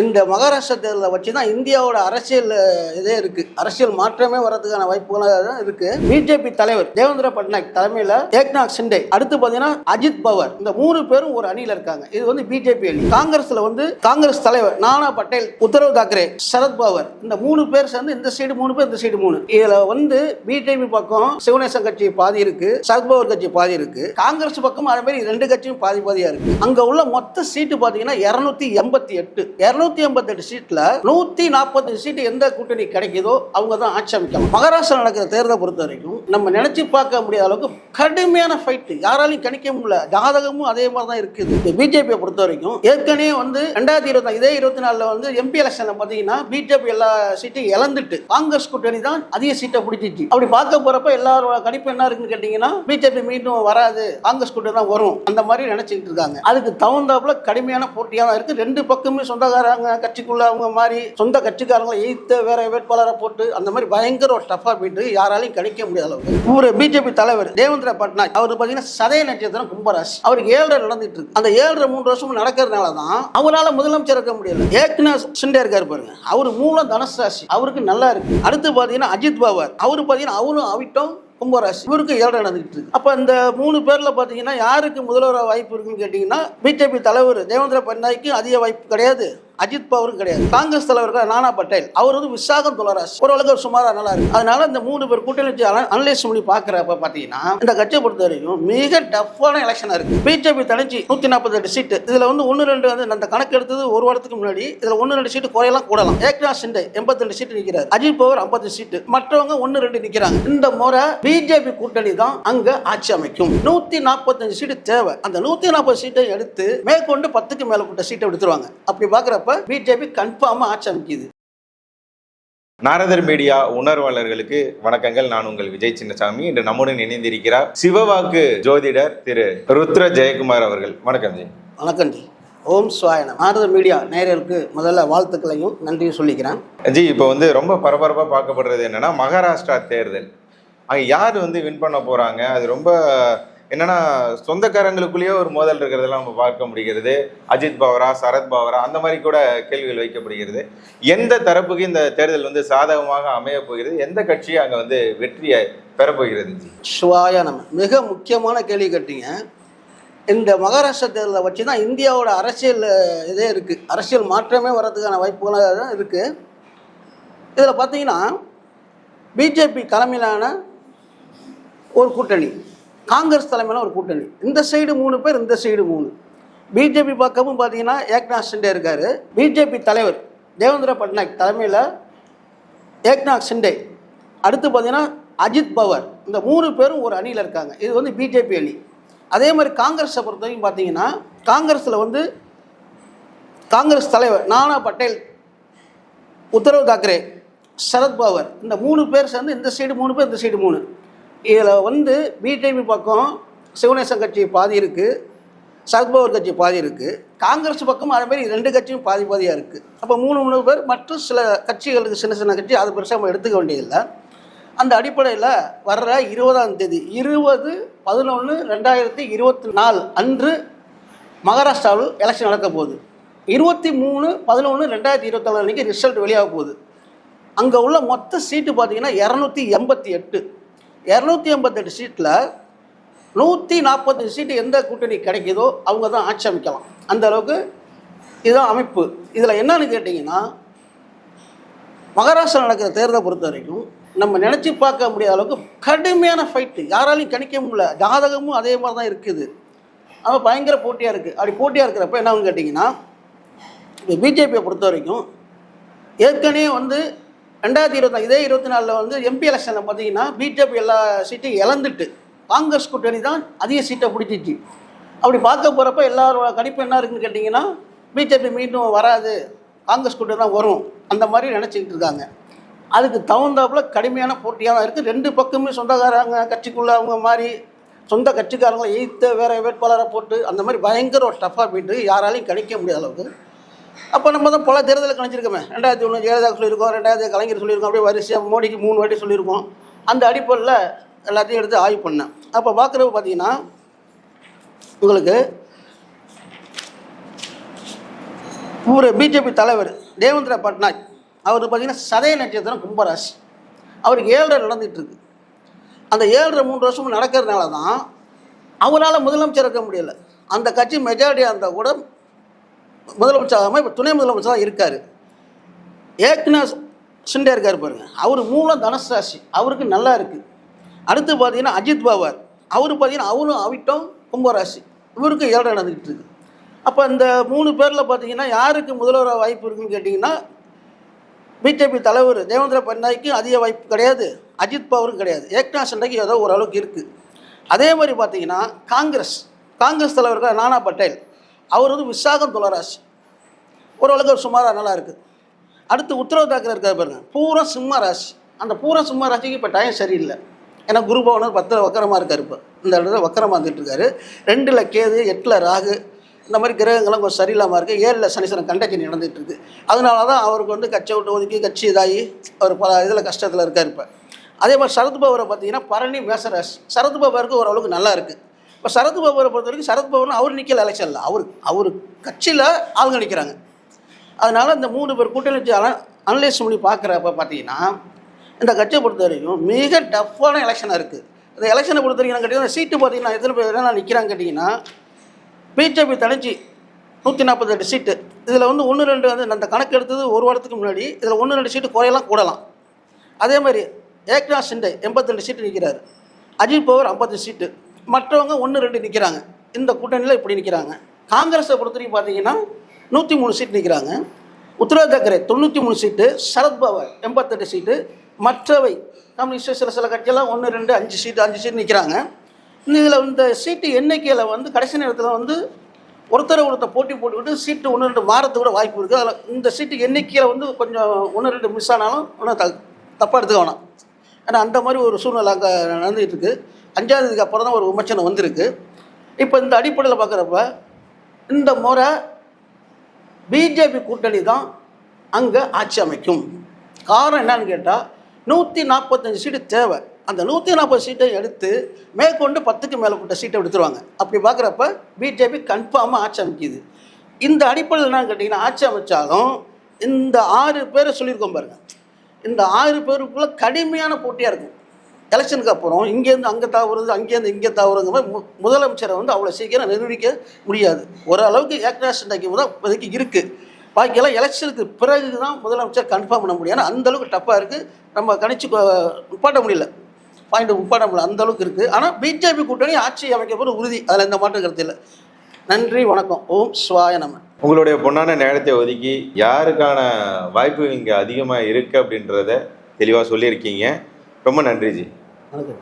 இந்த மகாராஷ்டிரா தேர்தலை வச்சு தான் இந்தியாவோட அரசியல் இதே இருக்கு. அரசியல் மாற்றமே வர்றதுக்கான வாய்ப்புகள் இருக்கு. பிஜேபி தலைவர் தேவேந்திர பட்நாயக் தலைமையில ஏக்நாத் சிண்டே அடுத்து பாத்தீங்கன்னா அஜித் பவர். இந்த மூணு பேரும் ஒரு அணியில இருக்காங்க. இது வந்து பிஜேபி அணி. காங்கிரஸ்ல வந்து காங்கிரஸ் தலைவர் நானா பட்டேல் உத்தரவ் தாக்கரே சரத் பவர். இந்த மூணு பேர் சேர்ந்து இந்த சைடு மூணு பேர் இந்த சைடு மூணு. இதுல வந்து பிஜேபி பக்கம் சிவநேசன் கட்சி பாதி இருக்கு சரத் பவர் கட்சி பாதி இருக்கு. காங்கிரஸ் பக்கம் அதே மாதிரி ரெண்டு கட்சியும் பாதி பாதியா இருக்கு. அங்க உள்ள மொத்த சீட்டு பாத்தீங்கன்னா இருநூத்தி எண்பத்தி எட்டு. இருநூத்தி எண்பத்தி ஐம்பத்தெட்டு சீட்ல நூத்தி நாற்பத்தி சீட்டு எந்த கூட்டணி கிடைக்குதோ அவங்க தான் ஆட்சி அமைக்கலாம் மகாராஷ்டிரா நடக்கிற தேர்தலை பொறுத்த வரைக்கும் நம்ம நினைச்சு பார்க்க முடியாத அளவுக்கு கடுமையான ஃபைட் யாராலையும் கணிக்க முடியல. ஜாதகமும் அதே மாதிரி தான் இருக்குது. இந்த பிஜேபியை பொறுத்த வரைக்கும் ஏற்கனவே வந்து ரெண்டாயிரத்தி இருபத்தி இதே இருபத்தி நாலுல வந்து எம்பி எலெக்ஷன்ல பாத்தீங்கன்னா பிஜேபி எல்லா சீட்டையும் இழந்துட்டு காங்கிரஸ் கூட்டணி தான் அதிக சீட்டை பிடிச்சிச்சு. அப்படி பார்க்க போறப்ப எல்லாரோட கணிப்பு என்ன இருக்குன்னு கேட்டீங்கன்னா பிஜேபி மீண்டும் வராது. காங்கிரஸ் கூட்டணி தான் வரும். அந்த மாதிரி நினச்சிக்கிட்டு இருக்காங்க. அதுக்கு தகுந்தாப்புல கடுமையான போட்டியாக தான் இருக்கு. ரெண்டு பக்கமே அவங்க கட்சிக்குள்ள அவங்க மாதிரி சொந்த கட்சிக்காரங்களை எய்த்த வேற வேட்பாளரை போட்டு அந்த மாதிரி பயங்கர ஒரு டஃபா போயிட்டு யாராலையும் கிடைக்க முடியாத அளவுக்கு. ஒரு பிஜேபி தலைவர் தேவேந்திர பட்நாயக் அவர் பாத்தீங்கன்னா சதய நட்சத்திரம் கும்பராசி. அவருக்கு ஏழரை நடந்துட்டு இருக்கு. அந்த ஏழரை மூன்று வருஷமும் நடக்கிறதுனால தான் அவரால் முதலமைச்சர் இருக்க முடியல. ஏக்னா சிண்டே இருக்காரு பாருங்க. அவர் மூலம் தனுசு ராசி. அவருக்கு நல்லா இருக்கு. அடுத்து பாத்தீங்கன்னா அஜித் பவார். அவர் பாத்தீங்கன்னா அவரும் அவிட்டம் கும்பராசி. இவருக்கு ஏழை நடந்துகிட்டு இருக்கு. அப்ப இந்த மூணு பேர்ல பாத்தீங்கன்னா யாருக்கு முதல்வர் வாய்ப்பு இருக்குன்னு கேட்டீங்கன்னா பிஜேபி தலைவர் தேவேந்திர பட்நாய்க்கு அதிக வாய்ப்பு கிடையாது. அஜித் பவரும் கிடையாது. காங்கிரஸ் தலைவர் நானா பட்டேல். அவர் வந்து விசாகம் துளராஜ் ஓரளவுக்கு சுமாரா நல்லா இருக்கு. அதனால இந்த மூணு பேர் கூட்டணி வச்சு அனலைஸ் பண்ணி பாக்குறப்ப பாத்தீங்கன்னா இந்த கட்சியை பொறுத்த வரைக்கும் மிக டஃப்பான எலெக்ஷனா இருக்கு. பிஜேபி தனிச்சு நூத்தி நாற்பத்தெட்டு சீட்டு இதுல வந்து ஒன்னு ரெண்டு வந்து அந்த கணக்கு எடுத்தது ஒரு வாரத்துக்கு முன்னாடி இதுல ஒன்னு ரெண்டு சீட்டு குறையலாம் கூடலாம். ஏக்நாத் சிண்டே எண்பத்தி ரெண்டு சீட்டு நிக்கிறார். அஜித் பவர் ஐம்பது சீட்டு மற்றவங்க ஒன்னு ரெண்டு நிக்கிறாங்க. இந்த முறை பிஜேபி கூட்டணி தான் அங்க ஆட்சி அமைக்கும். நூத்தி நாற்பத்தஞ்சு சீட்டு தேவை. அந்த நூத்தி நாற்பது சீட்டை எடுத்து மேற்கொண்டு பத்துக்கு மேலப்பட்ட சீட்டை எடுத்துருவாங்க. அப்படி பாக்குறப்ப பிஜேபி கன்ஃபார்மா ஆட்சி அமைக்குது. நாரதர் மீடியா உணர்வாளர்களுக்கு வணக்கங்கள். நான் உங்கள் விஜய் சின்னசாமி. இன்று நம்முடன் இணைந்திருக்கிறார் சிவவாக்கு ஜோதிடர் திரு ருத்ர ஜெயக்குமார் அவர்கள். வணக்கம் ஜி. வணக்கம் ஜி. ஓம் சுவாயனம் நாரத மீடியா நேயர்களுக்கு முதல்ல வாழ்த்துக்களையும் நன்றியும் சொல்லிக்கிறேன். ஜி இப்போ வந்து ரொம்ப பரபரப்பாக பார்க்கப்படுறது என்னன்னா மகாராஷ்டிரா தேர்தல். அங்கே யார் வந்து வின் பண்ண போறாங்க? அது ரொம்ப என்னன்னா சொந்தக்காரங்களுக்குள்ளேயே ஒரு மோதல் இருக்கிறதெல்லாம் நம்ம பார்க்க முடிகிறது. அஜித் பவரா சரத் பவரா அந்த மாதிரி கூட கேள்விகள் வைக்கப்படுகிறது. எந்த தரப்புக்கு இந்த தேர்தல் வந்து சாதகமாக அமைய போகிறது? எந்த கட்சி அங்கே வந்து வெற்றியை பெறப்போகிறது ஜி? நம்ம. மிக முக்கியமான கேள்வி கேட்டீங்க. இந்த மகாராஷ்டிரா தேர்தலை வச்சு தான் இந்தியாவோட அரசியல் இதே இருக்குது அரசியல் மாற்றமே வர்றதுக்கான வாய்ப்புகளாக தான் இருக்குது இதில் பார்த்தீங்கன்னா பிஜேபி தலைமையிலான ஒரு கூட்டணி. காங்கிரஸ் தலைமையில ஒரு கூட்டணி. இந்த சைடு மூணு பேர் இந்த சைடு மூணு. பிஜேபி பக்கமும் பார்த்தீங்கன்னா ஏக்நாத் சிண்டே இருக்கார். பிஜேபி தலைவர் தேவேந்திர பட்நாயக் தலைமையில் ஏக்நாத் சிண்டே அடுத்து பார்த்தீங்கன்னா அஜித் பவர். இந்த மூணு பேரும் ஒரு அணியில் இருக்காங்க. இது வந்து பிஜேபி அணி. அதே மாதிரி காங்கிரஸை பொறுத்த வரைக்கும் பார்த்தீங்கன்னா காங்கிரஸில் வந்து காங்கிரஸ் தலைவர் நானா பட்டேல் உத்தரவு தாக்கரே சரத் பவர். இந்த மூணு பேர் சேர்ந்து இந்த சைடு மூணு பேர் இந்த சைடு மூணு. இதில் வந்து பிஜேபி பக்கம் சிவநேசன் கட்சி பாதி இருக்குது சரத்பவர் கட்சி பாதி இருக்குது காங்கிரஸ் பக்கம் அதே மாதிரி ரெண்டு கட்சியும் பாதி பாதியாக இருக்குது அப்போ மூணு மூணு பேர் மற்றும் சில கட்சிகளுக்கு சின்ன சின்ன கட்சி அது பெருசாக நம்ம எடுத்துக்க வேண்டியதில்லை. அந்த அடிப்படையில் வர்ற இருபதாம் தேதி இருபது பதினொன்று ரெண்டாயிரத்தி இருபத்தி நாலு அன்று மகாராஷ்டிராவில் எலெக்ஷன் நடக்க போகுது. இருபத்தி மூணு பதினொன்று ரெண்டாயிரத்தி இருபத்தாலு அன்றைக்கி ரிசல்ட் வெளியாக போகுது. அங்கே உள்ள மொத்த சீட்டு பார்த்தீங்கன்னா இரநூத்தி எண்பத்தி எட்டு. இரநூத்தி ஐம்பத்தெட்டு சீட்டில் நூற்றி நாற்பத்தஞ்சு சீட்டு எந்த கூட்டணி கிடைக்குதோ அவங்க தான் ஆட்சி அமைக்கலாம். அந்த அளவுக்கு இதுதான் அமைப்பு. இதில் என்னன்னு கேட்டிங்கன்னா மகாராஷ்டிரா நடக்கிற தேர்தலை பொறுத்த வரைக்கும் நம்ம நினச்சி பார்க்க முடியாத அளவுக்கு கடுமையான ஃபைட்டு யாராலையும் கணிக்க முடியல. ஜாதகமும் அதே மாதிரி தான் இருக்குது. அவன் பயங்கர போட்டியாக இருக்குது அப்படி போட்டியாக இருக்கிறப்ப என்னன்னு கேட்டிங்கன்னா இந்த பிஜேபியை பொறுத்த வரைக்கும் ஏற்கனவே வந்து ரெண்டாயிரத்தி இருபத்தி இதே இருபத்தி நாலில் வந்து எம்பி எலெக்ஷனில் பார்த்தீங்கன்னா பிஜேபி எல்லா சீட்டையும் இழந்துட்டு காங்கிரஸ் கூட்டணி தான் அதிக சீட்டை பிடிச்சிச்சு. அப்படி பார்க்க போகிறப்ப எல்லாரோட கணிப்பு என்ன இருக்குன்னு கேட்டிங்கன்னா பிஜேபி மீண்டும் வராது காங்கிரஸ் கூட்டணி தான் வரும் அந்த மாதிரி நினச்சிக்கிட்டு இருக்காங்க. அதுக்கு தகுந்தாப்புல கடுமையான போட்டியாக தான் இருக்குது ரெண்டு பக்கமே சொந்தக்காரங்க கட்சிக்குள்ள அவங்க மாதிரி சொந்த கட்சிக்காரங்களை எய்த்த வேற வேட்பாளரை போட்டு அந்த மாதிரி பயங்கர ஒரு டஃப்பாக போயிட்டு யாராலையும் கணிக்க முடியாத அளவுக்கு அப்போ நம்ம தான் பல தேர்தலில் கணிச்சிருக்கோமே ரெண்டாயிரத்தி ஒன்று ஜெயலலிதா சொல்லியிருக்கோம் ரெண்டாயிரத்தி கலைஞர் சொல்லியிருக்கோம் அப்படியே வரிசையாக மோடிக்கு மூணு வாட்டி சொல்லியிருக்கோம். அந்த அடிப்படையில் எல்லாத்தையும் எடுத்து ஆய்வு பண்ணேன். அப்போ பார்க்குறப்ப பார்த்தீங்கன்னா உங்களுக்கு ஒரு பிஜேபி தலைவர் தேவேந்திர பட்நாயக் அவர் பார்த்தீங்கன்னா சதய நட்சத்திரம் கும்பராசி. அவருக்கு ஏழரை நடந்துகிட்ருக்கு அந்த ஏழரை மூன்று வருஷமும் நடக்கிறதுனால தான் அவரால் முதலமைச்சர் இருக்க முடியல. அந்த கட்சி மெஜாரிட்டியாக இருந்தால் கூட முதலமைச்சராகாமல் இப்போ துணை முதலமைச்சராக இருக்கார். ஏக்நாத் சிண்டே இருக்கார் பாருங்க. அவர் மூலம் தனுசு ராசி அவருக்கு நல்லா இருக்குது அடுத்து பார்த்தீங்கன்னா அஜித் பவார். அவர் பார்த்தீங்கன்னா அவரும் அவிட்டம் கும்பராசி. இவருக்கு ஏழை நடந்துக்கிட்டு இருக்கு. அப்போ இந்த மூணு பேரில் பார்த்தீங்கன்னா யாருக்கு முதல்வர் வாய்ப்பு இருக்குன்னு கேட்டிங்கன்னா பிஜேபி தலைவர் தேவேந்திர பட்நாய்க்கு அதிக வாய்ப்பு கிடையாது. அஜித் பவரும் கிடையாது. ஏக்நாத் சிண்டைக்கு ஏதோ ஓரளவுக்கு இருக்குது அதே மாதிரி பார்த்தீங்கன்னா காங்கிரஸ். காங்கிரஸ் தலைவர்கள் நானா பட்டேல். அவர் வந்து விசாகம் துளராசி. ஓரளவுக்கு சுமாராக நல்லா இருக்குது அடுத்து உத்தரவு தாக்கர் இருக்கார் பாருங்க. பூரா சிம்ம ராசி. அந்த பூரா சிம்ம ராசிக்கு இப்போ டைம் சரியில்லை. ஏன்னா குரு பவனர் பத்தில் வக்கரமாக இருக்கார் இப்போ. இந்த இடத்துல வக்கரமாக வந்துட்டு இருக்காரு. ரெண்டில் கேது எட்டில் ராகு. இந்த மாதிரி கிரகங்கள்லாம் கொஞ்சம் சரியில்லாமல் இருக்குது ஏழில் சனீஸ்வரன் கண்டச்சனி நடந்துட்டு இருக்கு. அதனால தான் அவருக்கு வந்து கச்சை விட்டு ஒதுக்கி கட்சி இதாகி அவர் பல இதில் கஷ்டத்தில் இருக்கார் இப்போ. அதே மாதிரி சரத் பவரை பார்த்தீங்கன்னா பரணி மேசராசி. சரத் பவருக்கு ஓரளவுக்கு நல்லா இருக்குது இப்போ சரத் பவரை பொறுத்த வரைக்கும் சரத்பவர்னு அவர் நிற்கல எலெக்ஷனில் அவர் அவர் கட்சியில் ஆளுங்க நிற்கிறாங்க அதனால் இந்த மூணு பேர் கூட்டணி வச்சு அனலைஸ் பண்ணி பார்க்குறப்ப பார்த்தீங்கன்னா இந்த கட்சியை பொறுத்த வரைக்கும் மிக டஃப்பான எலெக்ஷனாக இருக்குது இந்த எலெக்ஷனை பொறுத்த வரைக்கும் கேட்டிங்கன்னா சீட்டு பார்த்தீங்கன்னா எத்தனை பேர் என்ன நிற்கிறாங்க கேட்டிங்கன்னா பிஜேபி தனிச்சு நூற்றி நாற்பத்தெட்டு சீட்டு. இதில் வந்து ஒன்று ரெண்டு வந்து அந்த கணக்கு எடுத்தது ஒரு வாரத்துக்கு முன்னாடி இதில் ஒன்று ரெண்டு சீட்டு குறையெல்லாம் கூடலாம். அதே மாதிரி ஏக்நாத் சிண்டே எண்பத்தெண்டு சீட்டு நிற்கிறார் அஜித் பவர் ஐம்பத்தி சீட்டு. மற்றவங்க ஒன்று ரெண்டு நிற்கிறாங்க இந்த கூட்டணியில் இப்படி நிற்கிறாங்க காங்கிரஸை பொறுத்த வரைக்கும் பார்த்தீங்கன்னா நூற்றி மூணு சீட் நிற்கிறாங்க உத்தரவு தாக்கரே தொண்ணூற்றி மூணு சீட்டு சரத்பவர் எண்பத்தெட்டு சீட்டு மற்றவை கம்யூனிஸ்ட் சில சில கட்சியெல்லாம் ஒன்று ரெண்டு அஞ்சு சீட்டு அஞ்சு சீட் நிற்கிறாங்க இதில் இந்த சீட்டு எண்ணிக்கையில் வந்து கடைசி நேரத்தில் வந்து ஒருத்தரை ஒருத்தர் போட்டி போட்டுக்கிட்டு சீட்டு ஒன்று ரெண்டு மாறத்து கூட வாய்ப்பு இருக்குது அதில் இந்த சீட்டு எண்ணிக்கையில் வந்து கொஞ்சம் ஒன்று ரெண்டு மிஸ் ஆனாலும் ஒன்றும் த தப்பாக எடுத்துக்க வேணாம். ஏன்னா அந்த மாதிரி ஒரு சூழ்நிலை அங்கே நடந்துகிட்டு இருக்கு. அஞ்சாவதுக்கு அப்புறம் தான் ஒரு விமர்சனம் வந்திருக்கு. இப்போ இந்த அடிப்படையில் பார்க்குறப்ப இந்த முறை பிஜேபி கூட்டணி தான் அங்கே ஆட்சி அமைக்கும். காரணம் என்னன்னு கேட்டால் நூற்றி நாற்பத்தஞ்சு சீட்டு தேவை. அந்த நூற்றி நாற்பது சீட்டை எடுத்து மேற்கொண்டு பத்துக்கு மேலே சீட்டை எடுத்துருவாங்க. அப்படி பார்க்குறப்ப பிஜேபி கன்ஃபார்மாக ஆட்சி அமைக்குது. இந்த அடிப்படையில் என்னன்னு கேட்டிங்கன்னா ஆட்சி அமைச்சாலும் இந்த ஆறு பேரை சொல்லியிருக்கோம் பாருங்கள் இந்த ஆயிரம் பேருக்குள்ள கடுமையான போட்டியாக இருக்கும். எலெக்ஷனுக்கு அப்புறம் இங்கேருந்து அங்கே தாவுறது அங்கேருந்து இங்கே தாவுறங்க மாதிரி மு முதலமைச்சரை வந்து அவ்வளோ சீக்கிரம் நிரூபிக்க முடியாது. ஓரளவுக்கு ஏக்னாஷன் டைம் தான் இப்போதைக்கு இருக்குது பாக்கியெல்லாம் எலெக்ஷனுக்கு பிறகு தான் முதலமைச்சர் கன்ஃபார்ம் பண்ண முடியும். ஏன்னா அந்த அளவுக்கு டஃப்பாக இருக்குது நம்ம கணிச்சு உப்பாட்ட முடியல. பாயிண்ட் உட்பாட முடியல. அந்தளவுக்கு இருக்குது ஆனால் பிஜேபி கூட்டணி ஆட்சி அமைக்கப்போது உறுதி. அதில் எந்த மாற்றம் கருத்து இல்லை. நன்றி வணக்கம். ஓம் ஸ்வாய நம. உங்களுடைய பொன்னான நேரத்தை ஒதுக்கி யாருக்கான வாய்ப்பு இங்கே அதிகமாக இருக்குது அப்படின்றத தெளிவாக சொல்லியிருக்கீங்க. ரொம்ப நன்றி ஜி. வணக்கம்.